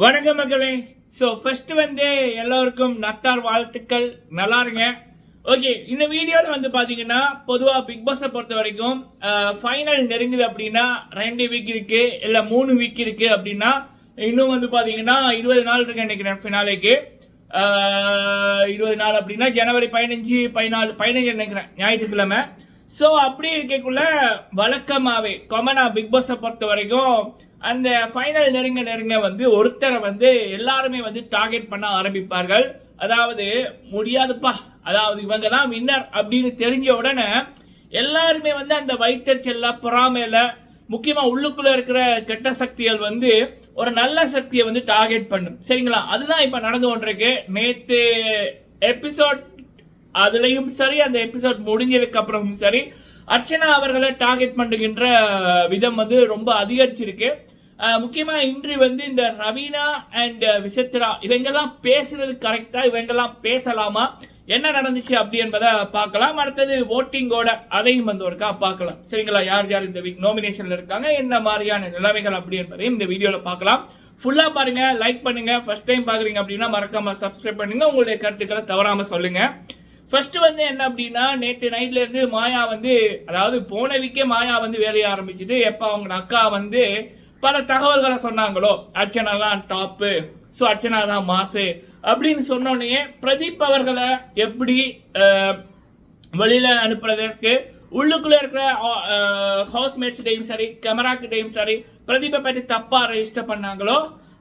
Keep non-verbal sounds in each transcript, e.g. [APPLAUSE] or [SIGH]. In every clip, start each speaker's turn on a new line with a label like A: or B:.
A: வணக்க மக்களே. So first வந்து எல்லோருக்கும் நத்தார் வாழ்த்துக்கள். நல்லா இருங்க. ஓகே இந்த வீடியோவில் வந்து பார்த்தீங்கன்னா பொதுவாக பிக் பாஸை பொறுத்த வரைக்கும் ஃபைனல் நெருங்குது அப்படின்னா ரெண்டு வீக் இருக்குது இல்லை மூணு வீக் இருக்குது அப்படின்னா இன்னும் வந்து பார்த்தீங்கன்னா இருபது நாள் இருக்கு நினைக்கிறேன் ஃபினாலேக்கு இருபது நாள் அப்படின்னா ஜனவரி பதினஞ்சு பதினாலு பதினஞ்சு நினைக்கிறேன் ஞாயிற்றுக்கிழமை. ஸோ அப்படி இருக்கக்குள்ள வழக்கமாகவே கொமனா பிக் பாஸை பொறுத்த வரைக்கும் அந்த ஃபைனல் நெருங்க நெருங்க வந்து ஒருத்தரை வந்து எல்லாருமே வந்து டார்கெட் பண்ண ஆரம்பிப்பார்கள். அதாவது முடியாதுப்பா. அதாவது இவங்க தான் வின்னர் அப்படின்னு தெரிஞ்ச உடனே எல்லாருமே வந்து அந்த வைத்தறிச்சல்ல பொறாமையில முக்கியமாக உள்ளுக்குள்ளே இருக்கிற கெட்ட சக்திகள் வந்து ஒரு நல்ல சக்தியை வந்து டார்கெட் பண்ணும். சரிங்களா? அதுதான் இப்போ நடந்து கொண்டிருக்கு. நேற்று எபிசோட் அதுலேயும் சரி அந்த எபிசோட் முடிஞ்சதுக்கு அப்புறமும் சரி அர்ச்சனா அவர்களை டார்கெட் பண்ணுகின்ற விதம் வந்து ரொம்ப அதிகரிச்சிருக்கு. முக்கியமாக முக்கியமா இன்று வந்து இந்த ரவீனா அண்ட் விசித்ரா இவங்கெல்லாம் பேசுறது கரெக்டா இவங்கெல்லாம் பேசலாமா? என்ன நடந்துச்சு அப்படி என்பதை பார்க்கலாம். அடுத்தது ஓட்டிங்கோட அதையும் வந்து ஒருக்கா பார்க்கலாம். சரிங்களா? யார் யார் இந்த வீக் நாமினேஷன்ல இருக்காங்க? என்ன மாதிரியான நிலைமைகள் அப்படி என்பதையும் இந்த வீடியோல பார்க்கலாம். ஃபுல்லா பாருங்க லைக் பண்ணுங்க. ஃபர்ஸ்ட் டைம் பாக்குறீங்க அப்படின்னா மறக்காம சப்ஸ்கிரைப் பண்ணுங்க. உங்களுடைய கருத்துக்களை தவறாம சொல்லுங்க. ஃபர்ஸ்ட் வந்து என்ன அப்படின்னா நேற்று நைட்ல இருந்து மாயா வந்து அதாவது போன வீக்கே மாயா வந்து வேலையை ஆரம்பிச்சுட்டு எப்போ அவங்க அக்கா வந்து பல தகவல்களை சொன்னாங்களோ அர்ச்சனா தான் டாப்பு ஸோ அர்ச்சனா தான் மாசு அப்படின்னு சொன்னோடனே பிரதீப் அவர்களை எப்படி வெளியில் அனுப்புறதற்கு உள்ளுக்குள்ளே இருக்கிற ஹவுஸ்மேட்ஸ்கிட்டையும் சரி கேமராக்கிட்டையும் சரி பிரதீபை பற்றி தப்பாக ரெஜிஸ்டர் பண்ணாங்களோ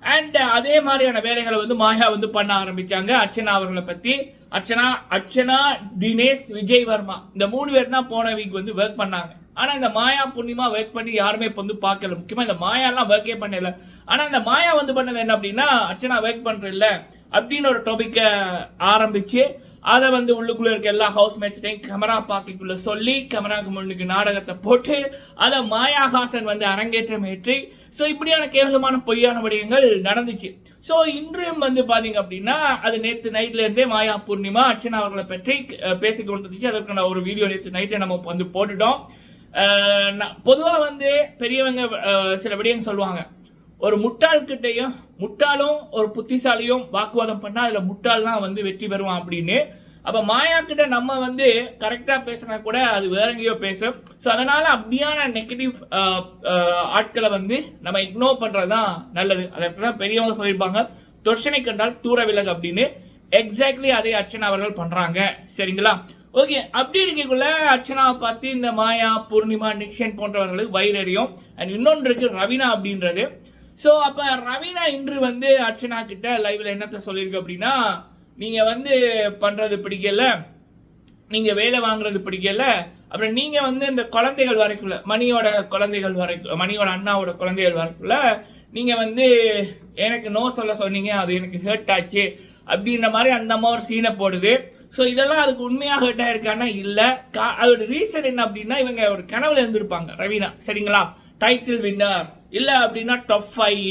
A: அண்ட் அதே மாதிரியான வேலைகளை வந்து மாயா வந்து பண்ண ஆரம்பிச்சாங்க அர்ச்சனா அவர்களை பற்றி அர்ச்சனா அர்ச்சனா தினேஷ் விஜய் வர்மா இந்த மூணு பேர் தான் போன வீக் வந்து ஒர்க் பண்ணாங்க. ஆனா இந்த மாயா புண்ணியமா ஒர்க் பண்ணி யாருமே இப்போ வந்து பார்க்கல. முக்கியமா இந்த மாயாலாம் ஒர்க்கே பண்ணல. ஆனா இந்த மாயா வந்து பண்ணது என்ன அப்படின்னா அர்ச்சனா ஒர்க் பண்ற அப்படின்னு ஒரு டாபிக்க ஆரம்பிச்சு அதை வந்து உள்ளுக்குள்ள இருக்க எல்லா ஹவுஸ்மேட்ஸ்டையும் கேமரா பாக்கிக்குள்ள சொல்லி கேமராக்கு முன்னுக்கு நாடகத்தை போட்டு அதை மாயாஹாசன் வந்து அரங்கேற்றம் ஏற்றி ஸோ இப்படியான கேவலமான பொய்யான விடயங்கள் நடந்துச்சு. ஸோ இன்றையும் வந்து பார்த்தீங்க அப்படின்னா அது நேற்று நைட்லேருந்தே மாயா பூர்ணிமா அர்ச்சனா அவர்களை பற்றி அஹ், பேசிக் கொண்டிருந்துச்சு. அதற்கான ஒரு வீடியோ நேற்று நைட்டை நம்ம வந்து போட்டுட்டோம். பொதுவாக வந்து பெரியவங்க சில விடயங்கள் சொல்லுவாங்க. ஒரு முட்டாள்கிட்டையும் முட்டாளும் ஒரு புத்திசாலியும் வாக்குவாதம் பண்ணால் அதில் முட்டாள் தான் வந்து வெற்றி பெறுவான் அப்படின்னு. அப்போ மாயா கிட்ட நம்ம வந்து கரெக்டாக பேசினா கூட அது வேற எங்கேயோ பேசும். ஸோ அதனால அப்படியான நெகட்டிவ் ஆட்களை வந்து நம்ம இக்னோர் பண்றதுதான் நல்லது. அதற்கு தான் பெரியவங்க சொல்லியிருப்பாங்க. தொர்ஷனை கண்டால் தூர விலகு அப்படின்னு எக்ஸாக்ட்லி அதே அர்ச்சனா அவர்கள் பண்ணுறாங்க சரிங்களா? ஓகே அப்படி இருக்கக்குள்ள அர்ச்சனாவை பார்த்து இந்த மாயா பூர்ணிமா நிக்ஷன் போன்றவர்களுக்கு வைரறியும் அண்ட் இன்னொன்று இருக்கு ரவீனா அப்படின்றது. ஸோ அப்போ ரவீனா இன்று வந்து அர்ச்சனா கிட்ட லைவ்ல என்னத்த சொல்லியிருக்கு அப்படின்னா நீங்கள் வந்து பண்ணுறது பிடிக்கல நீங்கள் வேலை வாங்குறது பிடிக்கல அப்புறம் நீங்கள் வந்து இந்த குழந்தைகள் வரைக்குள்ள மணியோட குழந்தைகள் வரைக்கும் மணியோட அண்ணாவோட குழந்தைகள் வரைக்குள்ள நீங்கள் வந்து எனக்கு நோ சொல்ல சொன்னீங்க அது எனக்கு ஹேர்ட் ஆச்சு அப்படின்ற மாதிரி அந்த அம்மா ஒரு சீனை போடுது. ஸோ இதெல்லாம் அதுக்கு உண்மையாக ஹர்ட் ஆயிருக்கானா இல்லை கா- அதோட ரீசன் என்ன அப்படின்னா இவங்க ஒரு கனவுல இருந்திருப்பாங்க. ரவினா சரிங்களா? டைட்டில் வின்னர் இல்லை அப்படின்னா டாப் ஃபைவ்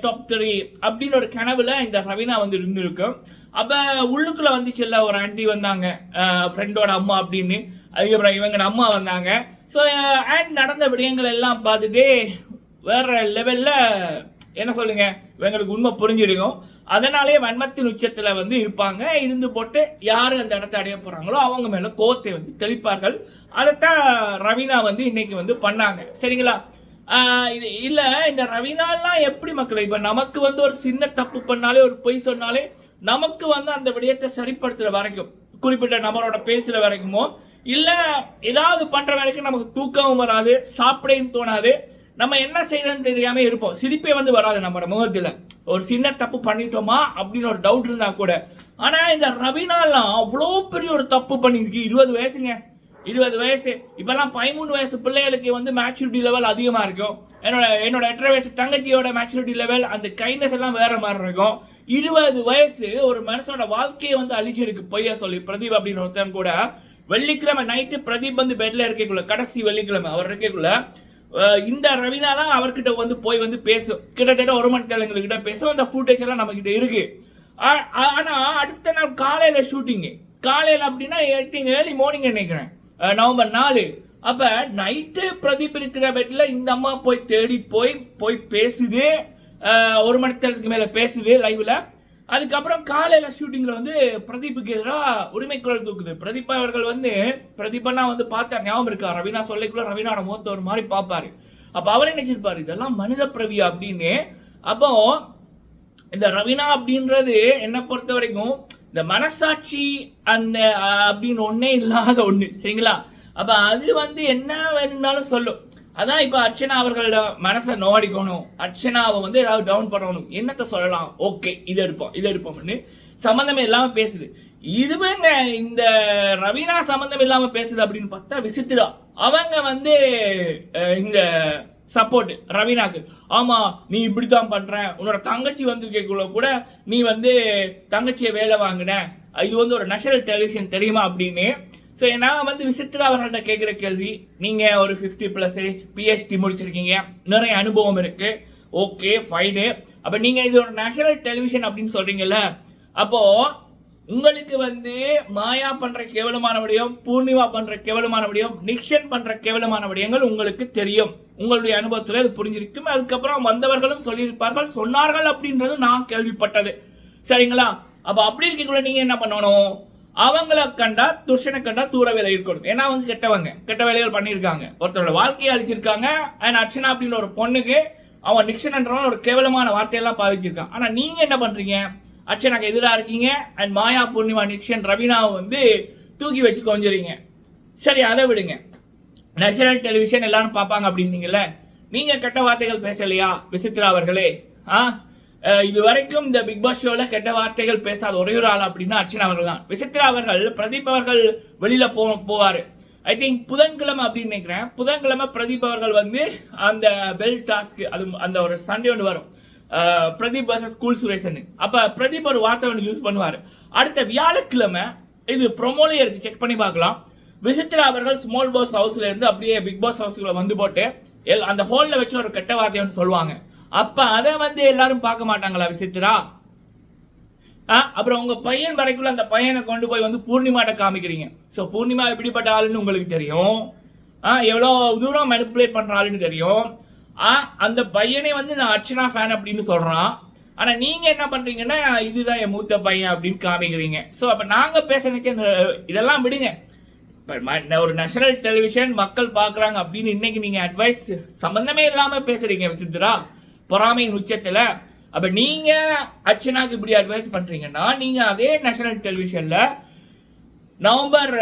A: டாப் த்ரீ அப்படின்னு ஒரு கனவுல இந்த ரவினா வந்து இருந்திருக்கும். அப்ப உள்ளுக்குள்ள வந்துச்சுல்ல ஒரு ஆண்டி வந்தாங்க. ஃப்ரெண்டோட அம்மா அப்படின்னு. அதுக்கப்புறம் இவங்க அம்மா வந்தாங்க. ஸோ அண்ட் நடந்த விடயங்கள் எல்லாம் பார்த்துட்டு வேற லெவல்ல என்ன சொல்லுங்க? இவங்களுக்கு உண்மை புரிஞ்சிருக்கும். அதனாலே வன்மத்தின் உச்சத்தில் வந்து இருப்பாங்க. இருந்து போட்டு யார் அந்த இடத்த அடைய போகிறாங்களோ அவங்க மேலே கோத்தை வந்து தெளிப்பார்கள். அதைத்தான் ரவீனா வந்து இன்னைக்கு வந்து பண்ணாங்க. சரிங்களா? இது இல்ல இந்த ரவினாலாம் எப்படி மக்கள் இப்ப நமக்கு வந்து ஒரு சின்ன தப்பு பண்ணாலே ஒரு பொய் சொன்னாலே நமக்கு வந்து அந்த விடயத்தை சரிப்படுத்துற வரைக்கும் குறிப்பிட்ட நபரோட பேசுற வரைக்குமோ இல்ல ஏதாவது பண்ற வரைக்கும் நமக்கு தூக்கமும் வராது சாப்பிடையும் தோணாது நம்ம என்ன செய்யறோம்னு தெரியாம இருப்போம். சிரிப்பே வந்து வராது நம்மளோட முகத்துல. ஒரு சின்ன தப்பு பண்ணிட்டோமா அப்படின்னு ஒரு டவுட் இருந்தா கூட. ஆனா இந்த ரவினாலாம் அவ்வளோ பெரிய ஒரு தப்பு பண்ணிருக்கு இருபது வயசுங்க. இருபது வயசு இப்போல்லாம் பதிமூணு வயசு பிள்ளைகளுக்கு வந்து மேச்சூரிட்டி லெவல் அதிகமாக இருக்கும். என்னோட என்னோட எட்டரை வயசு தங்கச்சியோட மேச்சூரிட்டி லெவல் அந்த கைண்ட்னஸ் எல்லாம் வேற மாதிரி இருக்கும். இருபது வயசு ஒரு மனுஷனோட வாழ்க்கையை வந்து அழிச்சிருக்கு பொய்யா சொல்லி. பிரதீப் அப்படின்னு ஒருத்தன் கூட வெள்ளிக்கிழமை நைட்டு பிரதீப் வந்து பெட்ல இருக்கக்குள்ள கடைசி வெள்ளிக்கிழமை அவர் இருக்கக்குள்ள இந்த ரவினாலாம் அவர்கிட்ட வந்து போய் வந்து பேசும். கிட்டத்தட்ட ஒரு மணி தேலங்கள்கிட்ட பேசும். அந்த ஃபுட்டேஜ் எல்லாம் நம்ம கிட்ட இருக்கு. ஆ- ஆனா அடுத்த நாள் காலையில ஷூட்டிங்கு காலையில் அப்படின்னா ஐ ஏர்லி மார்னிங் நினைக்கிறேன். நவம்பர் நாலு. அப்போ நைட்டு பிரதீப் இருக்கிற இந்த அம்மா போய் தேடி போய் போய் பேசுது. ஒரு மணி நேரத்துக்கு மேலே பேசுது லைவில் அதுக்கப்புறம் காலையில் ஷூட்டிங்கில் வந்து பிரதீப்புக்கு எதிராக உரிமைக்குரல் தூக்குது. பிரதீப் அவர்கள் வந்து பிரதீபனா வந்து பார்த்தா ஞாபகம் இருக்கா? ரவீனா சொல்லிக்குள்ள ரவீனாவோட முகத்தை ஒரு மாதிரி பார்ப்பாரு. அப்போ அவரே நினைச்சிருப்பாரு இதெல்லாம் மனித பிரவி அப்படின்னு. அப்போ இந்த ரவீனா அப்படின்றது என்னை பொறுத்த வரைக்கும் இந்த மனசாட்சி அந்த அப்படின்னு ஒன்றே இல்லாத ஒன்று சரிங்களா? அப்போ அது வந்து என்ன வேணும்னாலும் சொல்லும். அதான் இப்போ அர்ச்சனா அவர்களோட மனசை நோடிக்கணும் அர்ச்சனாவை வந்து ஏதாவது டவுன் பண்ணணும். என்னத்தை சொல்லலாம்? ஓகே இது எடுப்போம் இது எடுப்போம்னு சம்மந்தமே இல்லாமல் பேசுது. இதுவேங்க இந்த ரவீனா சம்மந்தம் இல்லாமல் பேசுது அப்படின்னு பார்த்தா விசித்திரா. அவங்க வந்து இந்த சப்போர்ட் ரவீனாக்கு. ஆமாம் நீ இப்படி தான் பண்ணுற உன்னோட தங்கச்சி வந்து கேட்கல கூட நீ வந்து தங்கச்சியை வேலை வாங்கின. இது வந்து ஒரு நேஷனல் டெலிவிஷன் தெரியுமா அப்படின்னு? ஸோ நான் வந்து விசித்ரா அவர்கள்ட்ட கேட்குற கேள்வி நீங்கள் ஒரு ஃபிஃப்டி ப்ளஸ் ஏஜ் பிஹெச்டி முடிச்சிருக்கீங்க. நிறைய அனுபவம் இருக்குது ஓகே ஃபைனு அப்போ நீங்கள் இது ஒரு நேஷனல் டெலிவிஷன் அப்படின்னு சொல்கிறீங்கல்ல அப்போது உங்களுக்கு வந்து மாயா பண்ற கேவலமான விடயம் பூர்ணிமா பண்ற கேவலமான விடயம் நிக்ஷன் பண்ற கேவலமான விடயங்கள் உங்களுக்கு தெரியும். உங்களுடைய அனுபவத்தில் அது புரிஞ்சிருக்கும். அதுக்கப்புறம் வந்தவர்களும் சொல்லியிருப்பார்கள். சொன்னார்கள் அப்படின்றது நான் கேள்விப்பட்டது. சரிங்களா? அப்ப அப்படி இருக்கக்குள்ள நீங்க என்ன பண்ணணும்? அவங்கள கண்டா துஷனை கண்டா தூர வேலை இருக்கணும். ஏன்னா அவங்க கெட்டவங்க. கெட்ட வேலைகள் பண்ணியிருக்காங்க. ஒருத்தரோட வாழ்க்கையை அழிச்சிருக்காங்க. அண்ட் அர்ச்சனா அப்படின்ற ஒரு பொண்ணுக்கு அவன் நிக்ஷன்ன்றவன் ஒரு கேவலமான வார்த்தையெல்லாம் பாவிச்சிருக்கான். ஆனா நீங்க என்ன பண்றீங்க? அர்ச்சனாக்கு எதிராக இருக்கீங்க. அண்ட் மாயா பூர்ணிமா நிக்ஷன் ரவீனாவை வந்து தூக்கி வச்சு கொஞ்சுறீங்க சரி அதை விடுங்க. நேஷனல் டெலிவிஷன் எல்லாரும் பார்ப்பாங்க அப்படின்னீங்கல்ல. நீங்கள் கெட்ட வார்த்தைகள் பேசலையா விசித்ரா அவர்களே? ஆ? இது வரைக்கும் இந்த பிக் பாஸ் ஷோவில் கெட்ட வார்த்தைகள் பேசாத ஒரே ஒரு ஆள் அப்படின்னா அர்ச்சனா அவர்கள் தான் விசித்ரா அவர்கள் பிரதீப் அவர்கள் வெளியில் போ போவார். ஐ திங்க் புதன்கிழமை அப்படின்னு நினைக்கிறேன். புதன்கிழமை பிரதீப் அவர்கள் வந்து அந்த பெல் டாஸ்க்கு அது அந்த ஒரு சண்டே ஒன்று வரும். பிரதீப் வர்சஸ் ஸ்கூல் சுரேஷன் அப்ப பிரதீப் ஒரு வார்த்தை ஒன்று யூஸ் பண்ணுவார். அடுத்த வியாழக்கிழமை இது ப்ரொமோலே இருக்கு. செக் பண்ணி பார்க்கலாம். விசித்ரா அவர்கள் ஸ்மால் பாஸ் ஹவுஸ்ல இருந்து அப்படியே பிக் பாஸ் ஹவுஸ்ல வந்து போட்டு எல்- அந்த ஹோல்ல வச்சு ஒரு கெட்ட வார்த்தைன்னு சொல்லுவாங்க. அப்ப அதை வந்து எல்லாரும் பார்க்க மாட்டாங்களா விசித்ரா ஆ, அப்புறம் உங்க பையன் வரைக்குள்ள அந்த பையனை கொண்டு போய் வந்து பூர்ணிமாட்ட காமிக்கிறீங்க. ஸோ பூர்ணிமா எப்படிப்பட்ட ஆளுன்னு உங்களுக்கு தெரியும். ஆ எவ்வளோ தூரம் மெனிப்புலேட் பண்ற ஆளுன்னு தெரியும். அந்த பையனே வந்து நான் அர்ச்சனா ஃபேன் அப்படின்னு சொல்கிறான் ஆனால் நீங்கள் என்ன பண்ணுறீங்கன்னா இதுதான் என் மூத்த பையன் அப்படின்னு காமிக்கிறீங்க. ஸோ அப்போ நாங்கள் பேச இதெல்லாம் விடுங்க. இப்போ ஒரு நேஷனல் டெலிவிஷன் மக்கள் பார்க்குறாங்க அப்படின்னு இன்னைக்கு நீங்கள் அட்வைஸ் சம்மந்தமே இல்லாமல் பேசுகிறீங்க சித்ரா. பொறாமையின் உச்சத்தில். அப்போ நீங்கள் அர்ச்சனாக்கு இப்படி அட்வைஸ் பண்ணுறீங்கன்னா நீங்கள் அதே நேஷனல் டெலிவிஷனில் நவம்பர்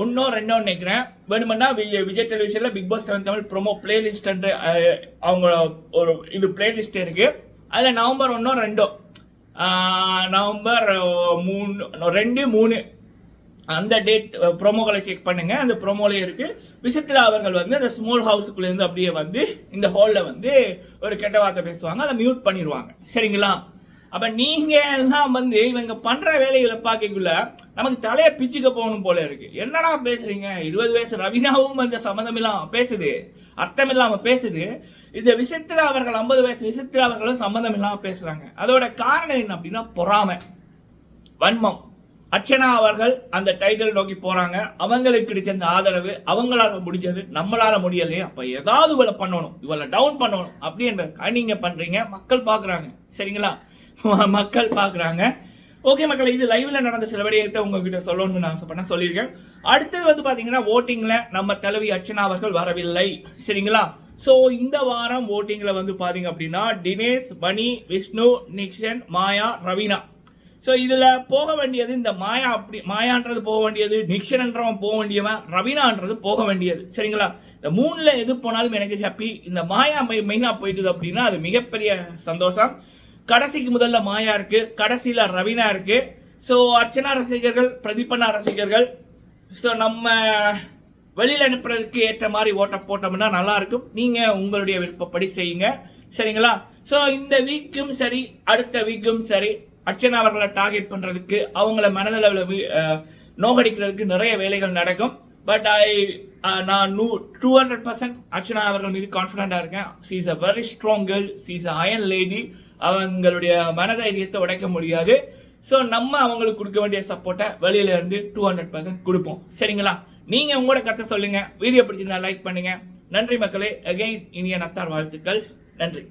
A: ஒன்றோ ரெண்டோ நினைக்கிறேன். வேணுமென்னா விஜய் டெலிவிஷனில் டெலிவிஷன்ல Bigg Boss seven Tamil promo playlist அவங்க ஒரு இது பிளேலிஸ்ட் இருக்கு. அதில் நவம்பர் ஒன்னோ ரெண்டோ நவம்பர் மூணு ரெண்டு மூணு. அந்த டேட் ப்ரோமோகளை செக் பண்ணுங்க. அந்த ப்ரோமோலையும் இருக்கு. விசித்ரா அவர்கள் வந்து அந்த ஸ்மால் ஹவுஸுக்குள்ளேருந்து அப்படியே வந்து இந்த ஹாலில் வந்து ஒரு கெட்ட வார்த்தை பேசுவாங்க. அதை மியூட் பண்ணிடுவாங்க. சரிங்களா? அப்போ நீங்கள் தான் வந்து இவங்க பண்ணுற வேலைகளை பார்க்கக்குள்ள நமக்கு தலையை பிச்சுக்க போகணும் போல இருக்கு. என்னடா பேசுறீங்க? இருபது வயசு ரவினாவும் அந்த சம்மந்தம் பேசுது. அர்த்தம் இல்லாமல் பேசுது. இந்த விசித்திரா அவர்கள் ஐம்பது வயசு விசித்ரா அவர்களும் சம்மந்தம் இல்லாமல் பேசுகிறாங்க அதோட காரணம் என்ன அப்படின்னா பொறாமை. வன்மம். அர்ச்சனா அவர்கள் அந்த டைட்டில் நோக்கி போறாங்க. அவங்களுக்கு கிடைச்ச அந்த ஆதரவு அவங்களால முடிஞ்சது நம்மளால முடியலையே. அப்ப ஏதாவது இவளை பண்ணணும் இவளை டவுன் பண்ணணும். அப்படின்ற நீங்க பண்றீங்க. மக்கள் பாக்குறாங்க சரிங்களா? [LAUGHS] மக்கள் பார்க்குறாங்க. ஓகே மக்கள் இது லைவில் நடந்த சில விடயத்தை உங்ககிட்ட சொல்லணும்னு நான் ஆசைப்பட்டேன் சொல்லியிருக்கேன். அடுத்தது வந்து பார்த்தீங்கன்னா ஓட்டிங்கில் நம்ம தலைவி அர்ச்சனா அவர்கள் வரவில்லை. சரிங்களா? ஸோ இந்த வாரம் ஓட்டிங்கில் வந்து பார்த்தீங்க அப்படின்னா தினேஷ் மணி விஷ்ணு நிக்ஷன் மாயா ரவீனா. ஸோ இதில் போக வேண்டியது இந்த மாயா அப்படி மாயான்றது போக வேண்டியது நிக்ஷன்ன்றவன் போக வேண்டியவன் ரவீனான்றது போக வேண்டியது. சரிங்களா? இந்த மூணில் எது போனாலும் எனக்கு ஹாப்பி இந்த மாயா மெயினாக போயிட்டுது அப்படின்னா அது மிகப்பெரிய சந்தோஷம். கடைசிக்கு முதல்ல மாயா இருக்கு கடைசியில் ரவீனா இருக்கு. ஸோ அர்ச்சனா ரசிகர்கள் பிரதீபனா ரசிகர்கள் ஸோ நம்ம வெளியில் அனுப்புறதுக்கு ஏற்ற மாதிரி ஓட்ட போட்டோம்னா நல்லா இருக்கும். உங்களுடைய விருப்பப்படி செய்யுங்க. சரிங்களா? ஸோ இந்த வீக்கும் சரி அடுத்த வீக்கும் சரி அர்ச்சனா அவர்களை டார்கெட் பண்ணுறதுக்கு அவங்கள மனதளவில் நோகடிக்கிறதுக்கு நிறைய வேலைகள் நடக்கும். பட் ஐ நான் நூ டூ ஹண்ட்ரட் பர்சன்ட் அர்ச்சனா அவர்கள் மீது கான்ஃபிடண்டா இருக்கேன். She is a very strong girl she is iron lady அவங்களுடைய மனதைரியத்தை உடைக்க முடியாது. ஸோ நம்ம அவங்களுக்கு கொடுக்க வேண்டிய சப்போர்ட்டை வெளியில இருந்து டூ ஹண்ட்ரட் பர்சன்ட் கொடுப்போம். சரிங்களா? நீங்க உங்களோட கருத்தை சொல்லுங்க. வீடியோ பிடிச்சிருந்தா லைக் பண்ணுங்க. நன்றி மக்களே. அகைன் இனிய நத்தார் வாழ்த்துக்கள். நன்றி.